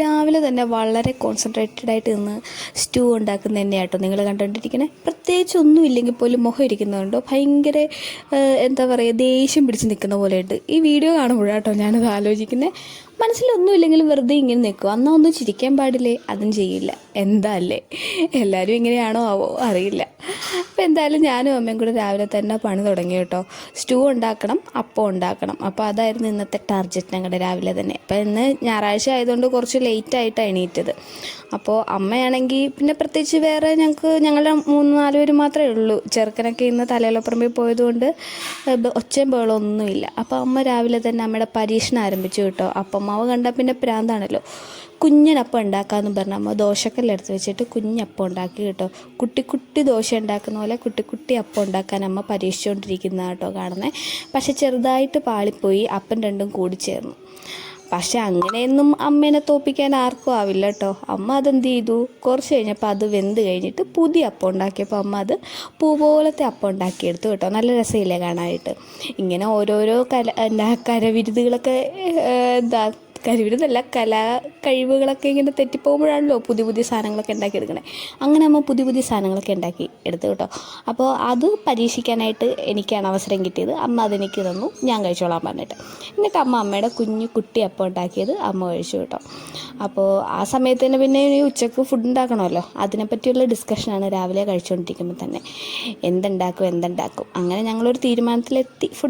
രാവിലെ തന്നെ വളരെ കോൺസെൻട്രേറ്റഡ് ആയിട്ട് നിന്ന് സ്റ്റൂ ഉണ്ടാക്കുന്ന തന്നെയാട്ടോ നിങ്ങൾ കണ്ടുകൊണ്ടിരിക്കണേ. പ്രത്യേകിച്ച് ഒന്നും ഇല്ലെങ്കിൽ പോലും മുഖം ഇരിക്കുന്നതുകൊണ്ടോ ഭയങ്കര എന്താ പറയുക ദേഷ്യം പിടിച്ച് നിൽക്കുന്ന പോലെയുണ്ട്. ഈ വീഡിയോ കാണുമ്പോഴാട്ടോ ഞാനത് ആലോചിക്കുന്നത് മനസ്സിലൊന്നും ഇല്ലെങ്കിലും വെറുതെ ഇങ്ങനെ നിൽക്കും. അന്നാ ഒന്നും ചിരിക്കാൻ പാടില്ലേ? അതും ചെയ്യില്ല. എന്താ അല്ലേ? എല്ലാവരും ഇങ്ങനെയാണോ ആവോ? അറിയില്ല. അപ്പോൾ എന്തായാലും ഞാനും അമ്മയും കൂടെ രാവിലെ തന്നെ പണി തുടങ്ങി കേട്ടോ. സ്റ്റൂ ഉണ്ടാക്കണം അപ്പം ഉണ്ടാക്കണം. അപ്പോൾ അതായിരുന്നു ഇന്നത്തെ ടാർജറ്റ് ഞങ്ങളുടെ രാവിലെ തന്നെ. അപ്പോൾ ഇന്ന് ഞായറാഴ്ച ആയതുകൊണ്ട് കുറച്ച് ലേറ്റ് ആയിട്ടാണ് എണീറ്റത്. അപ്പോൾ അമ്മയാണെങ്കിൽ പിന്നെ പ്രത്യേകിച്ച് വേറെ ഞങ്ങൾക്ക് ഞങ്ങളുടെ മൂന്ന് നാല് പേര് മാത്രമേ ഉള്ളൂ. ചെറുക്കനൊക്കെ ഇന്ന് തലയിലപ്പുറമ്പിൽ പോയതുകൊണ്ട് ഒച്ചയും ബഹളമൊന്നുമില്ല അപ്പോൾ അമ്മ രാവിലെ തന്നെ അമ്മയുടെ പരീക്ഷണം ആരംഭിച്ചു കേട്ടോ. അപ്പം മാവ് കണ്ടാൽ പിന്നെ പ്രാന്താണല്ലോ. കുഞ്ഞനപ്പം ഉണ്ടാക്കാമെന്ന് പറഞ്ഞ അമ്മ ദോശക്കല്ലെടുത്ത് വെച്ചിട്ട് കുഞ്ഞപ്പം ഉണ്ടാക്കി കേട്ടോ. കുട്ടി കുട്ടി ദോശ ഉണ്ടാക്കുന്ന പോലെ കുട്ടി കുട്ടി അപ്പം ഉണ്ടാക്കാൻ അമ്മ പരീക്ഷിച്ചുകൊണ്ടിരിക്കുന്ന കേട്ടോ കാണുന്നത് പക്ഷെ ചെറുതായിട്ട് പാളിപ്പോയി അപ്പം രണ്ടും കൂടി ചേർന്നു. പക്ഷെ അങ്ങനെയൊന്നും അമ്മേനെ തോപ്പിക്കാൻ ആർക്കും ആവില്ല കേട്ടോ. അമ്മ അതെന്ത് ചെയ്തു? കുറച്ച് കഴിഞ്ഞപ്പോൾ അത് വെന്ത് കഴിഞ്ഞിട്ട് പുതിയ അപ്പം ഉണ്ടാക്കിയപ്പോൾ അമ്മ അത് പൂ പോലത്തെ അപ്പം ഉണ്ടാക്കിയെടുത്തു കേട്ടോ. നല്ല രസമില്ലേ കാണാനായിട്ട്. ഇങ്ങനെ ഓരോരോ കല എന്താ കരവിരുതുകളൊക്കെ എന്താ കരുവിരുന്നല്ല കലാ കഴിവുകളൊക്കെ ഇങ്ങനെ തെറ്റിപ്പോകുമ്പോഴാണല്ലോ പുതിയ പുതിയ സാധനങ്ങളൊക്കെ ഉണ്ടാക്കിയെടുക്കണേ. അങ്ങനെ നമ്മൾ പുതിയ പുതിയ സാധനങ്ങളൊക്കെ ഉണ്ടാക്കി എടുത്തു കേട്ടോ. അപ്പോൾ അത് പരീക്ഷിക്കാനായിട്ട് എനിക്കാണ് അവസരം കിട്ടിയത്. അമ്മ അതെനിക്ക് തന്നു. ഞാൻ കഴിച്ചോളാൻ പറഞ്ഞിട്ട്. എന്നിട്ട് അമ്മ അമ്മയുടെ കുഞ്ഞു കുട്ടി അപ്പം ഉണ്ടാക്കിയത് അമ്മ കഴിച്ചു കേട്ടോ. അപ്പോൾ ആ സമയത്ത് തന്നെ പിന്നെ ഉച്ചയ്ക്ക് ഫുഡ് ഉണ്ടാക്കണമല്ലോ. അതിനെപ്പറ്റിയുള്ള ഡിസ്കഷനാണ് രാവിലെ കഴിച്ചുകൊണ്ടിരിക്കുമ്പോൾ തന്നെ. എന്തുണ്ടാക്കും എന്തുണ്ടാക്കും. അങ്ങനെ ഞങ്ങളൊരു തീരുമാനത്തിലെത്തി. ഫുഡ്